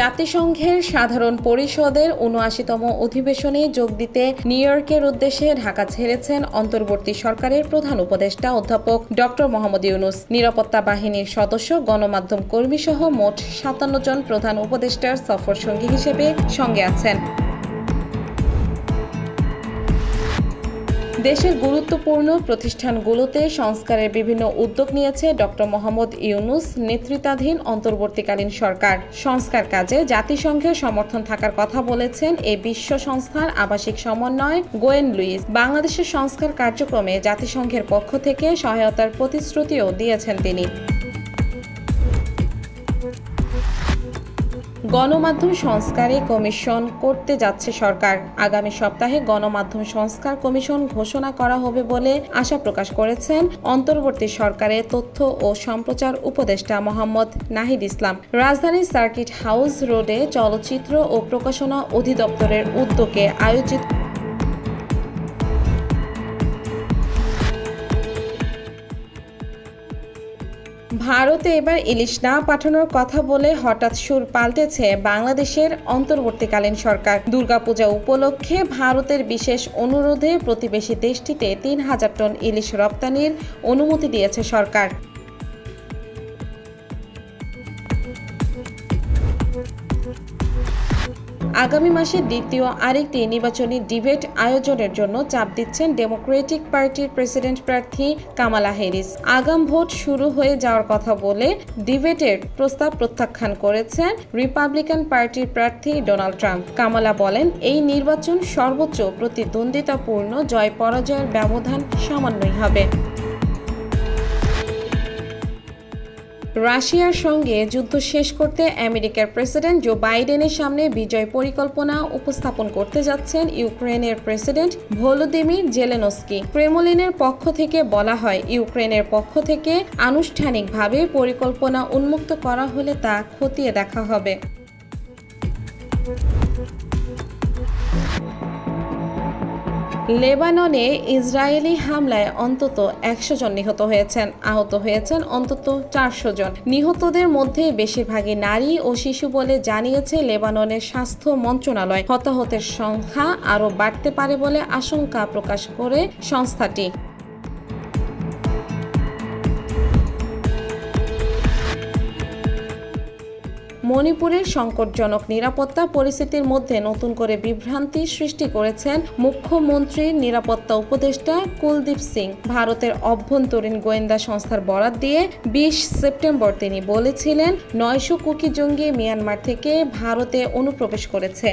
জাতিসংঘের সাধারণ পরিষদের উনআশিতম অধিবেশনে যোগ দিতে নিউ ইয়র্কের উদ্দেশ্যে ঢাকা ছেড়েছেন অন্তর্বর্তী সরকারের প্রধান উপদেষ্টা অধ্যাপক ডক্টর মোহাম্মদ ইউনুস। নিরাপত্তা বাহিনীর সদস্য, গণমাধ্যম কর্মী সহ মোট সাতান্ন জন প্রধান উপদেষ্টার সফর সঙ্গী হিসেবে সঙ্গে আছেন। দেশের গুরুত্বপূর্ণ প্রতিষ্ঠানগুলোতে সংস্কারের বিভিন্ন উদ্যোগ নিয়েছে ডক্টর মোহাম্মদ ইউনুস নেতৃত্বাধীন অন্তর্বর্তীকালীন সরকার। সংস্কার কাজে জাতিসংঘের সমর্থন থাকার কথা বলেছেন এই বিশ্ব সংস্থার আবাসিক সমন্বয় গোয়েন লুইস। বাংলাদেশের সংস্কার কার্যক্রমে জাতিসংঘের পক্ষ থেকে সহায়তার প্রতিশ্রুতিও দিয়েছেন তিনি। গণমাধ্যম সংস্কারে কমিশন করতে যাচ্ছে সরকার। আগামী সপ্তাহে গণমাধ্যম সংস্কার কমিশন ঘোষণা করা হবে বলে আশা প্রকাশ করেছেন অন্তর্বর্তী সরকারের তথ্য ও সম্প্রচার উপদেষ্টা মোহাম্মদ নাহিদ ইসলাম। রাজধানীর সার্কিট হাউস রোডে চলচ্চিত্র ও প্রকাশনা অধিদপ্তরের উদ্যোগে আয়োজিত ভারতে এবার ইলিশ না পাঠানোর কথা বলে হঠাৎ সুর পাল্টেছে বাংলাদেশের অন্তর্বর্তীকালীন সরকার। দুর্গাপূজা উপলক্ষে ভারতের বিশেষ অনুরোধে প্রতিবেশী দেশটিতে তিন হাজার টন ইলিশ রপ্তানির অনুমতি দিয়েছে সরকার। আগামী মাসে দ্বিতীয় আরেকটি নির্বাচনী ডিবেট আয়োজনের জন্য চাপ দিচ্ছেন ডেমোক্রেটিক পার্টির প্রেসিডেন্ট প্রার্থী কামালা হ্যারিস। আগাম ভোট শুরু হয়ে যাওয়ার কথা বলে ডিবেটের প্রস্তাব প্রত্যাখ্যান করেছেন রিপাবলিকান পার্টির প্রার্থী ডোনাল্ড ট্রাম্প। কামালা বলেন, এই নির্বাচন সর্বোচ্চ প্রতিদ্বন্দ্বিতাপূর্ণ, জয় পরাজয়ের ব্যবধান সামান্যই হবে। রাশিয়ার সঙ্গে যুদ্ধ শেষ করতে আমেরিকার প্রেসিডেন্ট জো বাইডেনের সামনে বিজয় পরিকল্পনা উপস্থাপন করতে যাচ্ছেন ইউক্রেনের প্রেসিডেন্ট ভলোদিমির জেলেনস্কি। ক্রেমলিনের পক্ষ থেকে বলা হয়, ইউক্রেনের পক্ষ থেকে আনুষ্ঠানিকভাবে পরিকল্পনা উন্মুক্ত করা হলে তা খতিয়ে দেখা হবে। লেবাননে ইসরায়েলি হামলায় অন্তত একশো জন নিহত হয়েছেন, আহত হয়েছেন অন্তত চারশো জন। নিহতদের মধ্যে বেশিরভাগই নারী ও শিশু বলে জানিয়েছে লেবাননের স্বাস্থ্য মন্ত্রণালয়। হতাহতের সংখ্যা আরও বাড়তে পারে বলে আশঙ্কা প্রকাশ করে সংস্থাটি। মণিপুরের সংকটজনক নিরাপত্তা পরিস্থিতির মধ্যে নতুন করে বিভ্রান্তি সৃষ্টি করেছেন মুখ্যমন্ত্রীর নিরাপত্তা উপদেষ্টা কুলদীপ সিং। ভারতের অভ্যন্তরীণ গোয়েন্দা সংস্থার বরাত দিয়ে বিশ সেপ্টেম্বর তিনি বলেছিলেন, নয়শো কুকি জঙ্গি মিয়ানমার থেকে ভারতে অনুপ্রবেশ করেছে।